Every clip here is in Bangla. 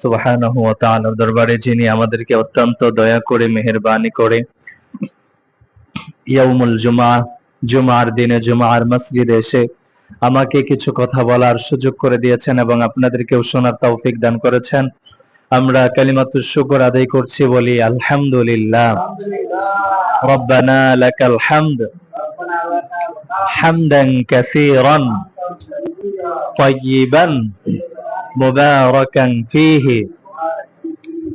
সুবহানাহু ওয়া তাআলার দরবারে যিনি আমাদেরকে অত্যন্ত দয়া করে মেহেরবানি করে ইয়াউমুল জুমা জুমার দিনে জুমার মসজিদে এসে আমাকে কিছু কথা বলার সুযোগ করে দিয়েছেন এবং আপনাদেরকেও শোনার তৌফিক দান করেছেন আমরা কালিমাতুর শুকর আদায় করছি বলি আলহামদুলিল্লাহ রব্বানা লাকাল হামদ হামদান কাসীরান طيبا مباركا فيه.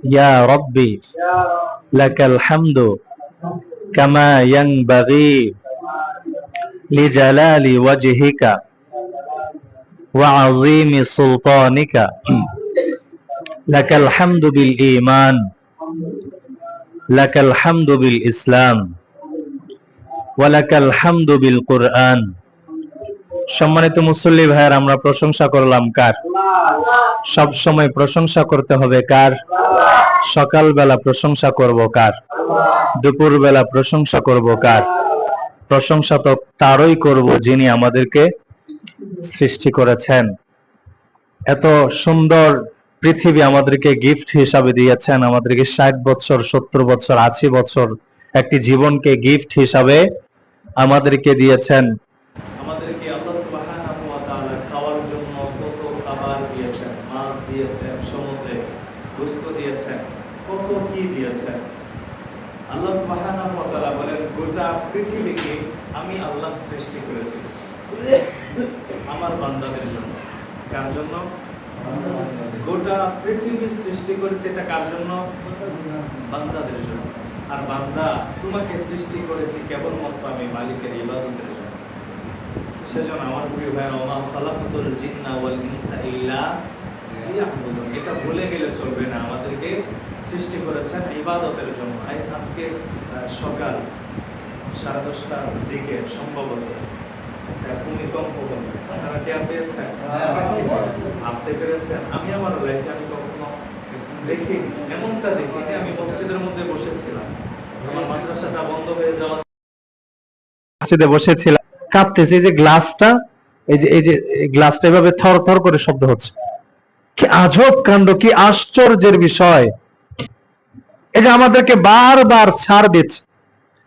يا ربي لك الحمد كما ينبغي لجلال وجهك وعظيم سلطانك. لك الحمد بالإيمان لك الحمد بالإسلام ولك الحمد بالقرآن. সম্মানিত মুসল্লি ভাইয়ের, আমরা প্রশংসা করলাম কার? সব সময় প্রশংসা করতে হবে কার? সকালবেলা প্রশংসা করব কার? দুপুরবেলা প্রশংসা করব কার? প্রশংসা তো তারই করব যিনি আমাদেরকে সৃষ্টি করেছেন। এত সুন্দর পৃথিবী আমাদেরকে গিফট হিসাবে দিয়েছেন, আমাদেরকে ষাট বছর, সত্তর বছর, আশি বছর একটি জীবনকে গিফট হিসাবে আমাদেরকে দিয়েছেন আমাদেরকে আল্লাহ সুবহানাহু ওয়া তাআলা খাওয়ার জন্য কত খাবার দিয়েছেন মাছ দিয়েছেন, সমুদ্রে গোস্ত দিয়েছেন, কত কি দিয়েছেন? আল্লাহ বলেন, গোটা পৃথিবীকে আমি আল্লাহ সৃষ্টি করেছি। আমার বান্দাদের জন্য। কার জন্য? গোটা পৃথিবী সৃষ্টি করেছে এটা কার জন্য? বান্দাদের জন্য। আর বান্দা তোমাকে সৃষ্টি করেছি কেবলমাত্র আমি মালিকের ইবাদতের জন্য। সেজন্য আমার প্রিয় ভাই ওমা জিন্না ওয়াল ইনসা ইল্লা এটা ভুলে গেলে চলবে না আমাদেরকে সৃষ্টি করেছেন ইবাদতের জন্য। আজকে সকাল সাড়ে দশটার দিকে সম্ভবত ভূমিকম্প হবে আপনারা টের পেয়েছেন? ভাবতে পেরেছেন? আমি আমার লাইফে আমি কখনো দেখি এমনটা দেখিনি। আমি মসজিদের মধ্যে বসেছিলাম। আমার মাদ্রাসাটা বন্ধ হয়ে যাওয়া মসজিদে বসেছিলাম। কাঁপতেছে এই যে গ্লাসটা এই যে এই যে এই গ্লাসটা এভাবে থর থর করে শব্দ হচ্ছে। আজব কাণ্ড, কি আশ্চর্যের বিষয়। যে আমাদেরকে বারবার ছাড় দিচ্ছে।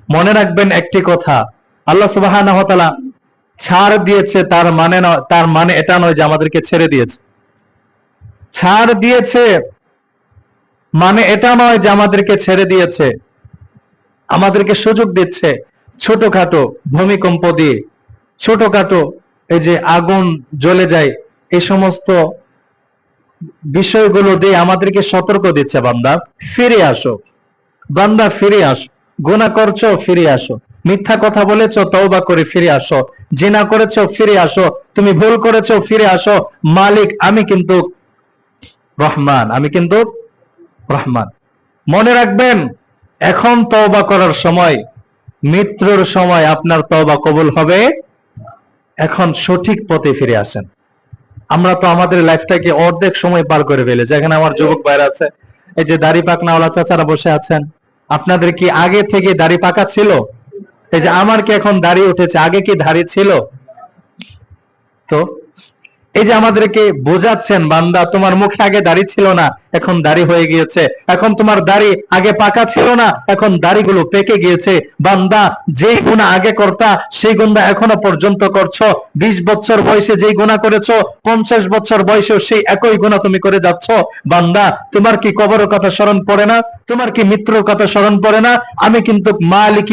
মনে রাখবেন একটি কথা, আল্লাহ তাআলা ছাড় দিয়েছে, তার মানে নয়, তার মানে এটা নয় যে আমাদেরকে ছেড়ে দিয়েছে। ছাড় দিয়েছে মানে এটা নয় যে আমাদেরকে ছেড়ে দিয়েছে। আমাদেরকে সুযোগ দিচ্ছে ছোটখাটো ভূমিকম্প দিয়ে। ছোটখাটো এই যে আগুন জ্বলে যায়, এই সমস্ত বিষয়গুলো দিয়ে আমাদেরকে সতর্ক দিচ্ছে বান্দা। ফিরে আসো। বান্দা, ফিরে আসো। গুনাহ করছ, ফিরে আসো। মিথ্যা কথা বলেছ, তওবা করে ফিরে আসো। জিনা করেছ, ফিরে আসো। তুমি ভুল করেছ, ফিরে আসো। মালিক, আমি কিন্তু রহমান, আমি কিন্তু রহমান। মনে রাখবেন, এখন তওবা করার সময়, মৃত্যুর সময় আপনার তওবা কবুল হবে। এখন সঠিক পথে ফিরে আসেন। আমরা তো আমাদের লাইফটাকে অর্ধেক সময় পার করে ফেলে যেখানে আমার যুবক ভাইরা আছে, এই যে দাড়ি পাকনাওয়ালা চাচারা বসে আছেন, আপনাদের কি আগে থেকে দাড়ি পাকা ছিল? এই যে আমার কি এখন দাড়ি উঠেছে, আগে কি দাড়ি ছিল? তো এই যে আমাদেরকে বোঝাচ্ছেন বান্দা, তোমার মুখে আগে দাড়ি ছিল না, এখন দাড়ি হয়ে গিয়েছে। এখন তোমার দাড়ি আগে পাকা ছিল না, এখন দাড়িগুলো পেকে গিয়েছে। বান্দা যে গুণা আগে করতা, সেই গুণা এখনও পর্যন্ত করছ। বিশ বছর বয়সে যেই গুণা করেছ, পঞ্চাশ বছর বয়সেও সেই একই গুণা তুমি করে যাচ্ছ। বান্দা, তোমার কি কবরের কথা স্মরণ পড়ে না? তোমার কি মৃত্যুর কথা স্মরণ পড়ে না? আমি কিন্তু মালিক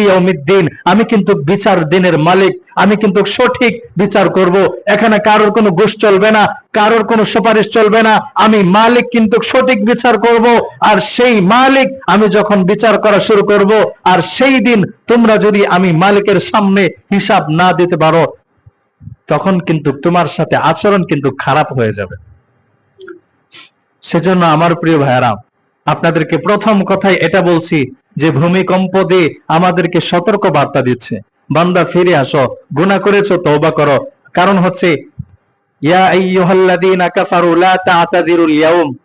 দিন আমি কিন্তু বিচার দিনের মালিক। আমি কিন্তু সঠিক বিচার করব। এখানে কারোর কোনো গোষ্ঠ চলবে না, কারোর কোনো সুপারিশ চলবে না। আমি মালিক কিন্তু সঠিক বিচার করব আর সেই মালিক আমি যখন বিচার করা শুরু করব আর সেই দিন তোমরা যদি আমি মালিকের সামনে হিসাব না দিতে পারো, তখন কিন্তু তোমার সাথে আচরণ কিন্তু খারাপ হয়ে যাবে। সেজন্য আমার প্রিয় ভাইয়ারা, আপনাদেরকে প্রথম কথাই এটা বলছি যে ভূমিকম্প দিয়ে আমাদেরকে সতর্ক বার্তা দিচ্ছে। বান্দা ফিরে আসো, গুনাহ করেছ, তওবা করো। কারণ হচ্ছে, ইয়া আইয়ুহাল্লাযীনা কাফারু লা তা'তাযিরুল ইয়াউম,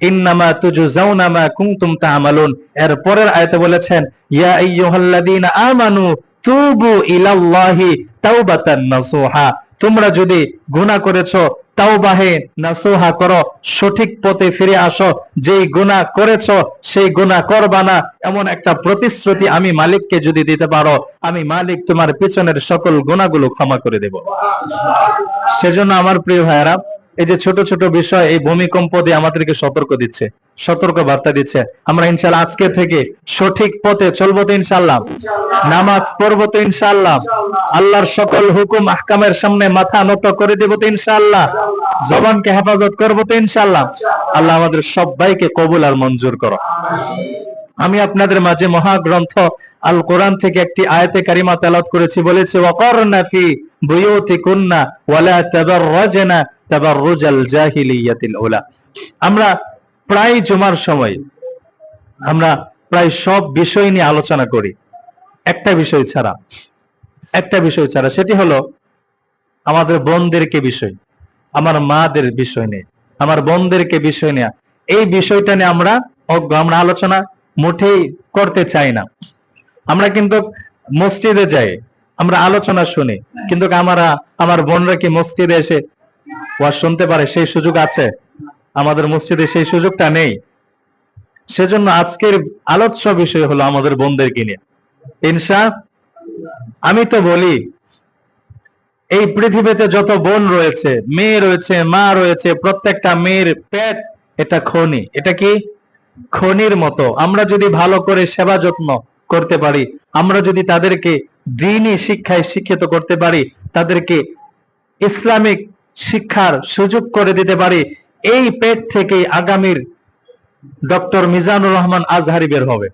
ইন্নামা তুজজাউনা মা কুনতুম তা'মালুন। এর পরের আয়াতে বলেছেন, ইয়া আইয়ুহাল্লাযীনা আমানু তুবু ইলাল্লাহি তাওবাতান নাসুহা। তোমরা যদি গুণা করেছ তাও বাহে নাসোহা করো, সঠিক পথে ফিরে আসো। যেই গুণা করেছ, সেই গুণা করবা না। এমন একটা প্রতিশ্রুতি আমি মালিককে যদি দিতে পারো, আমি মালিক তোমার পিছনের সকল গুণাগুলো ক্ষমা করে দেব। সেজন্য আমার প্রিয় ভাইয়েরা এই যে ছোট ছোট বিষয়, এই ভূমিকম্প দিয়ে আমাদেরকে সতর্ক দিচ্ছে, সতর্ক বার্তা দিচ্ছে। আমরা ইনশাল্লাহ আজকে থেকে সঠিক পথে চলবো তো ইনশাল্লাহ। নামাজ পড়ব তো ইনশাল্লাহ। আল্লাহর সকল হুকুম আহকামের সামনে মাথা নত করে দেবো তো ইনশাল্লাহ। জবানকে হেফাজত করব তো ইনশাল্লাহ। আল্লাহ আমাদের সবাইকে কবুল আর মঞ্জুর করো। আমি আপনাদের মাঝে মহাগ্রন্থ আল কোরআন থেকে একটি আয়াতে কারিমা তেলাওয়াত করেছি, বলেছে ওয়াকারনা ফি আমরা প্রায় জুমার সময়, আমরা প্রায় সব বিষয় নিয়ে আলোচনা করি। একটা বিষয় ছাড়া, একটা বিষয় ছাড়া। সেটি হলো আমাদের বোনদেরকে বিষয়, আমার মাদের বিষয় নিয়ে। আমার বোনদেরকে বিষয় নিয়ে। এই বিষয়টা নিয়ে আমরা অজ্ঞ, আমরা আলোচনা মোটেই করতে চাই না। আমরা কিন্তু মসজিদে যাই আমরা আলোচনা শুনি। কিন্তু আমরা, আমার বোনরা কি মসজিদে এসে ওয়াজ শুনতে পারে? সেই সুযোগ আছে? আমাদের মসজিদে সেই সুযোগটা নেই। সেজন্য আজকের আলোচ্য বিষয় হলো আমাদের বোনদেরকে নিয়ে। ইনসা আমি তো বলি, এই পৃথিবীতে যত বোন রয়েছে, মেয়ে রয়েছে, মা রয়েছে, প্রত্যেকটা মেয়ের পেট এটা খনি। এটা কি? খনির মতো। আমরা যদি ভালো করে সেবা যত্ন করতে পারি, আমরা যদি তাদেরকে দিনই শিক্ষায় শিক্ষিত করতে পারি, তাদেরকে ইসলামিক শিক্ষার সুযোগ করে দিতে পারি, এই পেট থেকে আগামীর ডক্টর মিজানুর রহমান আজহারি বের হবে।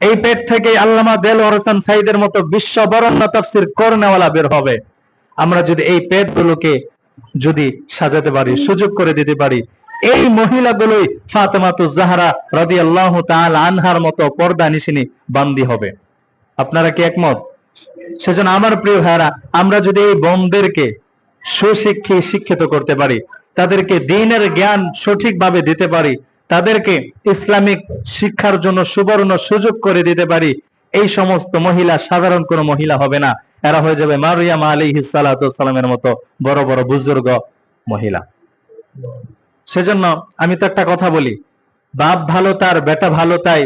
এই পেট থেকে আল্লামা দেল হোসেন সাইদের মতো বিশ্ব বরণ্য তাফসির করনেওয়ালা বের হবে। আমরা যদি এই পেটগুলোকে যদি সাজাতে পারি, সুযোগ করে দিতে পারি, এই মহিলাগুলোই ফাতেমাতু জাহরা রাদিয়াল্লাহু তাআলা আনহার মতো পর্দা নিশিনি বান্দি হবে। আপনারা কি একমত? সেজন্য আমার প্রিয় ভাইরা আমরা যদি এই বোনদেরকে সুশিক্ষি শিক্ষিত করতে পারি, তাদেরকে দিনের জ্ঞান সঠিকভাবে দিতে পারি, তাদেরকে ইসলামিক শিক্ষার জন্য সুবর্ণ সুযোগ করে দিতে পারি, এই সমস্ত মহিলা, সাধারণ কোনো মহিলা হবে না। এরা হয়ে যাবে মারিয়াম আলী সালামের মতো বড় বড় বুজুর্গ মহিলা। সেজন্য আমি তো একটা কথা বলি, বাপ ভালো তার, বেটা ভালো তাই,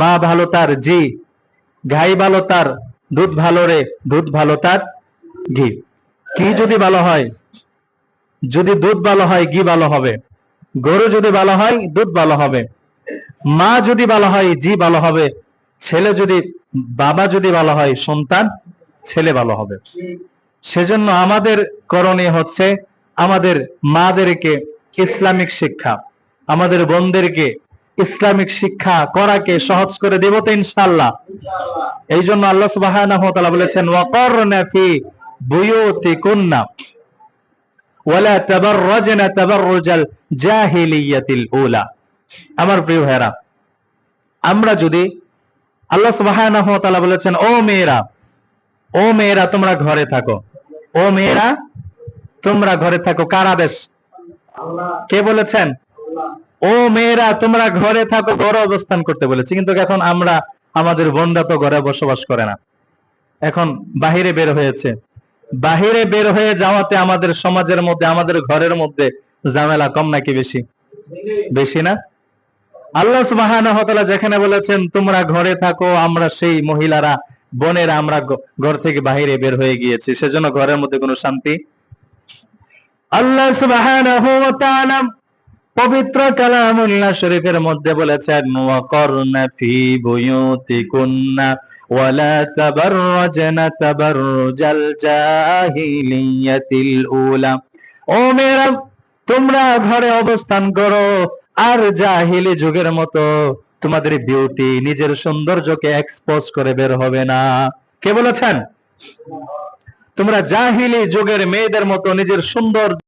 মা ভালো তার, জি গাই ভালো তার, দুধ ভালো রে, দুধ ভালো তার, ঘি। কি যদি ভালো হয়, যদি দুধ ভালো হয়, ঘি ভালো হবে। গরু যদি ভালো হয়, দুধ ভালো হবে। মা যদি ভালো হয় জি ভালো হবে। ছেলে যদি, বাবা যদি ভালো হয়, সন্তান, ছেলে ভালো হবে। সেজন্য আমাদের করণীয় হচ্ছে আমাদের মাদেরকে ইসলামিক শিক্ষা, আমাদের বোনদেরকে ইসলামিক শিক্ষা করাকে সহজ করে দেব তো ইনশাআল্লাহ। এই জন্য আল্লাহ তাআলা বলেছেন, ওয়াকারনা ফি বুয়ুতিকুন্না ওয়ালা জাহিলিয়াতিল আমার প্রিয় ভাইরা আমরা যদি আল্লাহ তাআলা বলেছেন, ও মেয়েরা ও মেয়েরা, তোমরা ঘরে থাকো। ও মেয়েরা, তোমরা ঘরে থাকো। কার আদেশ? কে বলেছেন? ও মেয়েরা, তোমরা ঘরে থাকো, ঘরে অবস্থান করতে বলেছি। কিন্তু এখন আমরা, আমাদের বোনরা তো ঘরে বসবাস করে না। এখন বাহিরে বের হয়েছে। বাহিরে বের হয়ে যাওয়াতে আমাদের সমাজের মধ্যে, আমাদের ঘরের মধ্যে ঝামেলা কম নাকি বেশি? বেশি না? আল্লাহ তাআলা যেখানে বলেছেন, তোমরা ঘরে থাকো, আমরা সেই মহিলারা, বোনেরা, আমরা ঘর থেকে বাহিরে বের হয়ে গিয়েছি। সেজন্য ঘরের মধ্যে কোনো শান্তি? আল্লাহ তাআলা পবিত্র কালামুল্লাহ শরীফের মধ্যে বলেছেন, ওয়াকরনা ফি বুয়ুতিকুন্না ওয়ালা তাবাররাজনা তাবাররুজাল জাহিলিয়াতিল উলা। ও মেয়েরা, তোমরা ঘরে অবস্থান করো, আর জাহিলি যুগের মতো তোমাদের বিউটি নিজের সৌন্দর্যকে এক্সপোজ করে বের হবে না। কে বলেছেন? তোমরা জাহিলি যুগের মেয়েদের মতো নিজের সুন্দর